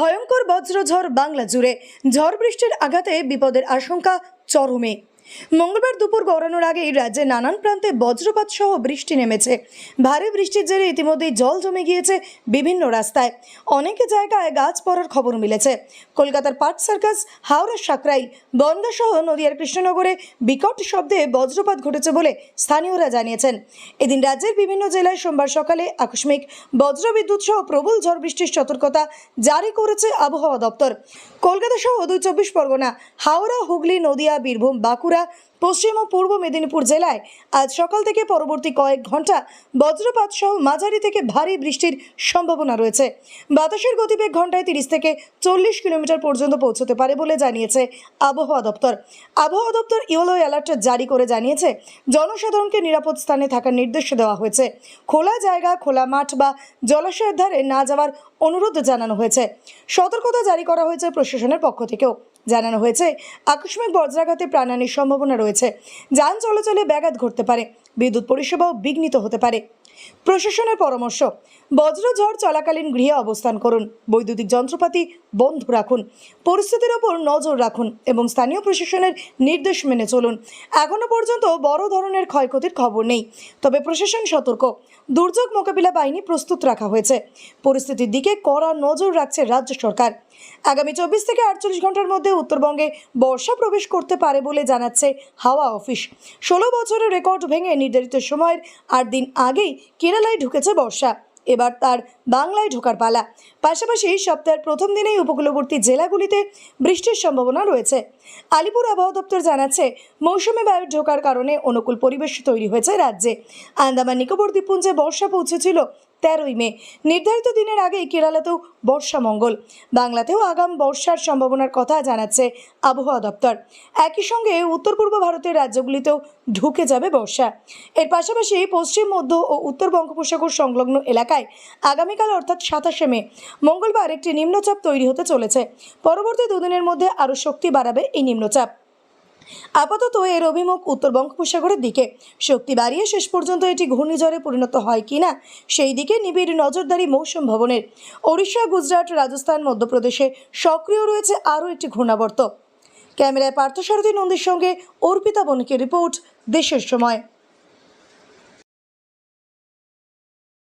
ভয়ঙ্কর বজ্রঝড় বাংলা জুড়ে। ঝড় বৃষ্টির আঘাতে বিপদের আশঙ্কা চরমে। মঙ্গলবার দুপুর গড়ানোর আগেই রাজ্যে নানান প্রান্তে বজ্রপাত সহ বৃষ্টি নেমেছে। ভারী বৃষ্টির জেরে ইতিমধ্যেই জল জমে গিয়েছে বিভিন্ন রাস্তায়। অনেক জায়গায় গাছ পড়ার খবর মিলেছে। কলকাতার পাট সার্কাস, হাওড়া সাকরাইল বনগা সহ নদিয়ার কৃষ্ণনগরে বিকট শব্দে বজ্রপাত ঘটেছে বলে স্থানীয়রা জানিয়েছেন। এদিন রাজ্যের বিভিন্ন জেলায় সোমবার সকালে আকস্মিক বজ্রবিদ্যুৎ সহ প্রবল ঝড় বৃষ্টির সতর্কতা জারি করেছে আবহাওয়া দপ্তর। কলকাতা সহ দুই চব্বিশ পরগনা, হাওড়া, হুগলি, নদিয়া, বীরভূম, বাঁকুড়া পশ্চিম ও পূর্ব মেদিনীপুর জেলায় আজ সকাল থেকে পরবর্তী কয়েক ঘণ্টা বজ্রপাত সহ মাঝারি থেকে ভারী বৃষ্টির সম্ভাবনা রয়েছে। বাতাসের গতিবেগ ঘন্টায় তিরিশ থেকে চল্লিশ কিলোমিটার পর্যন্ত পৌঁছতে পারে বলে জানিয়েছে আবহাওয়া দপ্তর। আবহাওয়া দপ্তর ইয়েলো অ্যালার্ট জারি করে জানিয়েছে, জনসাধারণকে নিরাপদ স্থানে থাকার নির্দেশ দেওয়া হয়েছে। খোলা জায়গা, খোলা মাঠ বা জলাশয়ের ধারে না যাওয়ার অনুরোধ জানানো হয়েছে। সতর্কতা জারি করা হয়েছে প্রশাসনের পক্ষ থেকেও। জানানো হয়েছে, আকস্মিক বজ্রাঘাতে প্রাণহানির সম্ভাবনা রয়েছে। যান চলাচলে ব্যাঘাত ঘটতে পারে। বিদ্যুৎ পরিষেবাও বিঘ্নিত হতে পারে। প্রশাসনের পরামর্শ বজ্রঝড় চলাকালীন গৃহে অবস্থান করুন। বৈদ্যুতিক যন্ত্রপাতি বন্ধ রাখুন। পরিস্থিতির ওপর নজর রাখুন এবং স্থানীয় প্রশাসনের নির্দেশ মেনে চলুন। এখনও পর্যন্ত বড় ধরনের ক্ষয়ক্ষতির খবর নেই। তবে প্রশাসন সতর্ক। দুর্যোগ মোকাবিলা বাহিনী প্রস্তুত রাখা হয়েছে। পরিস্থিতির দিকে কড়া নজর রাখছে রাজ্য সরকার। আগামী চব্বিশ থেকে আটচল্লিশ ঘণ্টার মধ্যে উত্তরবঙ্গে বর্ষা প্রবেশ করতে পারে বলে জানাচ্ছে হাওয়া অফিস। ষোলো বছরের রেকর্ড ভেঙে নির্ধারিত সময়ের আট দিন আগেই কেরালায় ঢুকেছে বর্ষা। এবার তার বাংলায় ঢোকার পালা। পাশাপাশি সপ্তাহের প্রথম দিনেই উপকূলবর্তী জেলাগুলিতে বৃষ্টির সম্ভাবনা রয়েছে। আলিপুর আবহাওয়া দপ্তর জানাচ্ছে, মৌসুমী বায়ুর ঢোকার কারণে অনুকূল পরিবেশ তৈরি হয়েছে রাজ্যে। আন্দামান, নিকোবর দ্বীপপুঞ্জে বর্ষা পৌঁছেছিল তেরোই মে। নির্ধারিত দিনের আগেই কেরালাতেও বর্ষা মঙ্গল। বাংলাতেও আগাম বর্ষার সম্ভাবনার কথা জানাচ্ছে আবহাওয়া দপ্তর। একই সঙ্গে উত্তর পূর্ব ভারতের রাজ্যগুলিতেও ঢুকে যাবে বর্ষা। এর পাশাপাশি পশ্চিম, মধ্য ও উত্তর বঙ্গোপসাগর সংলগ্ন এলাকায় আগামীকাল অর্থাৎ সাতাশে মে, মঙ্গলবার একটি নিম্নচাপ তৈরি হতে চলেছে। পরবর্তী দুদিনের মধ্যে আরও শক্তি বাড়াবে এই নিম্নচাপ। আপাতত এর অভিমুখ উত্তর বঙ্গোপসাগরের দিকে। শক্তি বাড়িয়ে শেষ পর্যন্ত এটি ঘূর্ণিঝড়ে পরিণত হয় কিনা, সেই দিকে নিবিড় নজরদারি মৌসুম ভবনের ওড়িশা, গুজরাট, রাজস্থান, মধ্যপ্রদেশে সক্রিয় রয়েছে আরও একটি ঘূর্ণাবর্ত। ক্যামেরায় পার্থসারথী নন্দীর সঙ্গে অর্পিতা বণিকের রিপোর্ট দেশের সময়।